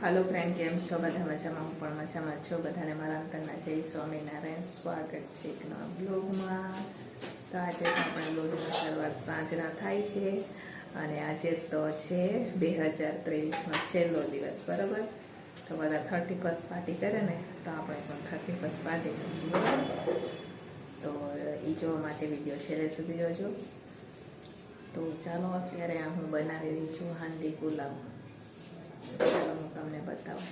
હાલો friend કેમ છો? બધા મજામાં? હું પણ મજામાં છું. બધાને મારા અંતરના જય સ્વામિનારાયણ. સ્વાગત છે એક નવા બ્લોગમાં તો આજે આપણે બ્લોગની શરૂઆત સાંજના થાય છે અને આજે તો છે બે હજાર ત્રેવીસનો છેલ્લો દિવસ, બરાબર? તો બધા થર્ટી ફર્સ્ટ પાર્ટી કરે ને, તો આપણે પણ થર્ટી ફર્સ્ટ પાર્ટી કરીશું, બરાબર? તો એ જોવા માટે વીડિયો છેલ્લે સુધી જોજો. તો ચાલો અત્યારે હું બનાવી રહી છું હાંડી પુલાવ ચાલો હું તમને બતાવું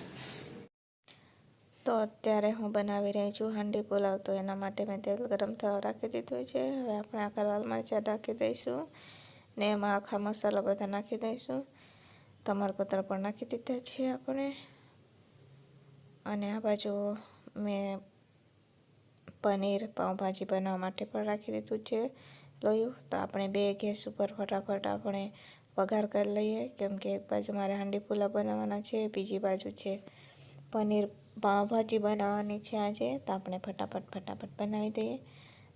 તો અત્યારે હું બનાવી રહી છું હાંડી પુલાવ. તો એના માટે મેં તેલ ગરમ થવા રાખી દીધું છે. હવે આપણે આખા લાલ મરચાં નાખી દઈશું ને એમાં આખા મસાલા બધા નાખી દઈશું. તમાલપત્ર પણ નાખી દીધા છે આપણે. અને આ બાજુ મેં પનીર પાઉંભાજી બનાવવા માટે પણ રાખી દીધું છે. લોયું, તો આપણે બે ગેસ ઉપર ફટાફટ આપણે વઘાર કરી લઈએ. કેમ કે એક બાજુ મારે હાંડી પુલાવ બનાવવાના છે, બીજી બાજુ છે પનીર પાવભાજી બનાવવાની છે આજે, તો આપણે ફટાફટ ફટાફટ બનાવી દઈએ.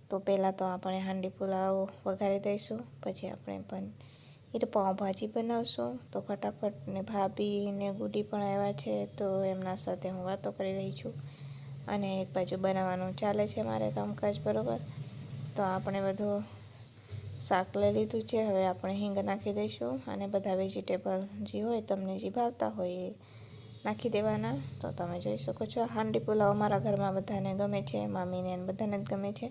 તો પહેલાં તો આપણે હાંડી પુલાવ વઘારી દઈશું, પછી આપણે પનીર પાવભાજી બનાવશું. તો ફટાફટ ને ભાભી ને ગુડી પણ આવ્યા છે, તો એમના સાથે હું વાતો કરી રહી છું. અને એક બાજુ બનાવવાનું ચાલે છે મારે કામકાજ બરાબર. તો આપણે બધું શાક લઈ લીધું છે, હવે આપણે હિંગ નાખી દઈશું. અને બધા વેજીટેબલ જે હોય, તમને જે ભાવતા હોય એ નાખી દેવાના. તો તમે જોઈ શકો છો, હાંડી પુલાવ અમારા ઘરમાં બધાને ગમે છે, મામીને બધાને જ ગમે છે.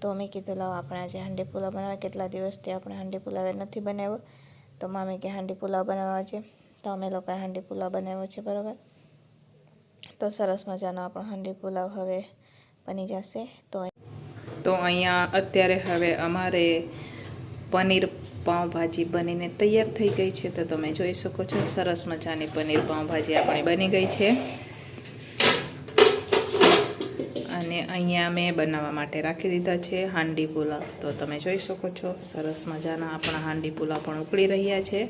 તો મેં કીધું, લાવ આપણે આજે હાંડી પુલાવ બનાવે કેટલા દિવસથી આપણે હાંડી પુલાવ નથી બનાવ્યો. તો મામી કે, હાંડી પુલાવ બનાવવા છે. તો અમે લોકોએ હાંડી પુલાવ બનાવ્યો છે, બરાબર. તો સરસ મજાનો આપણો હાંડી પુલાવ હવે બની જશે. તો અહીંયા અત્યારે હવે અમારે પનીર પાઉંભાજી બનીને તૈયાર થઈ ગઈ છે તો તમે જોઈ શકો છો, સરસ મજાની પનીર પાઉંભાજી આપણી બની ગઈ છે. અને અહીંયા મેં બનાવવા માટે રાખી દીધા છે હાંડી પુલાવ. તો તમે જોઈ શકો છો, સરસ મજાના આપણા હાંડી પુલાવ પણ ઉકળી રહ્યા છે.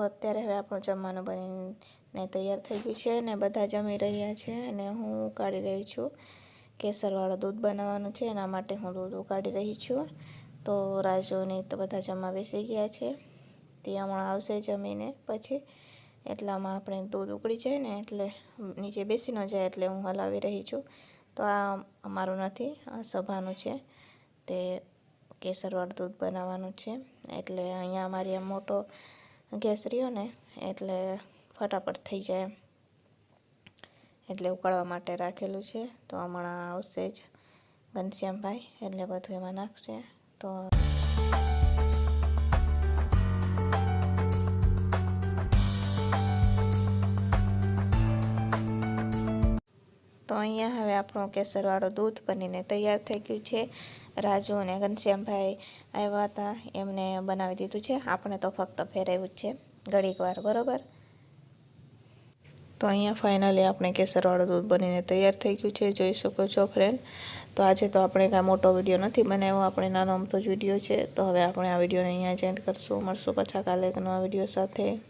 તો અત્યારે હવે આપણું જમવાનું બનીને તૈયાર થઈ ગયું છે અને બધા જમી રહ્યા છે અને હું ઉકાળી રહી છું. કેસરવાળું દૂધ બનાવવાનું છે, એના માટે હું દૂધ ઉકાળી રહી છું. તો રાજુને તો બધા જમવા બેસી ગયા છે. તે હમણાં આવશે જમીને પછી. એટલામાં આપણે દૂધ ઉકળી જાય ને એટલે નીચે બેસી ન જાય એટલે હું હલાવી રહી છું. તો આ અમારું નથી, આ સભાનું છે. તે કેસરવાળું દૂધ બનાવવાનું છે. એટલે અહીંયા અમારી આ મોટો ગેસ રહ્યો ને, એટલે ફટાફટ થઈ જાય એમ. એટલે ઉકાળવા માટે રાખેલું છે. તો હમણાં આવશે જ ઘનશ્યામભાઈ, એટલે બધું એમાં નાખશે. તો તો અહીંયા હવે આપણો કેસરવાળું દૂધ બનીને તૈયાર થઈ ગયું છે. રાજુ અને ઘનશ્યામભાઈ આવ્યા હતા, એમને બનાવી દીધું છે. આપણે તો ફક્ત ફેરવ્યું જ છે, ઘડીક વાર, બરાબર? તો અહીંયા ફાઇનલી આપણે કેસરવાળું દૂધ બનીને તૈયાર થઈ ગયું છે. જોઈ શકો છો ફ્રેન્ડ તો આજે તો આપણે કાંઈ મોટો વીડિયો નથી બનાવ્યો, આપણે નાનો અમથો જ વીડિયો છે. તો હવે આપણે આ વિડીયોને અહીંયા જ એન્ડ કરશું. મળશું પાછા કાલે નવા વીડિયો સાથે.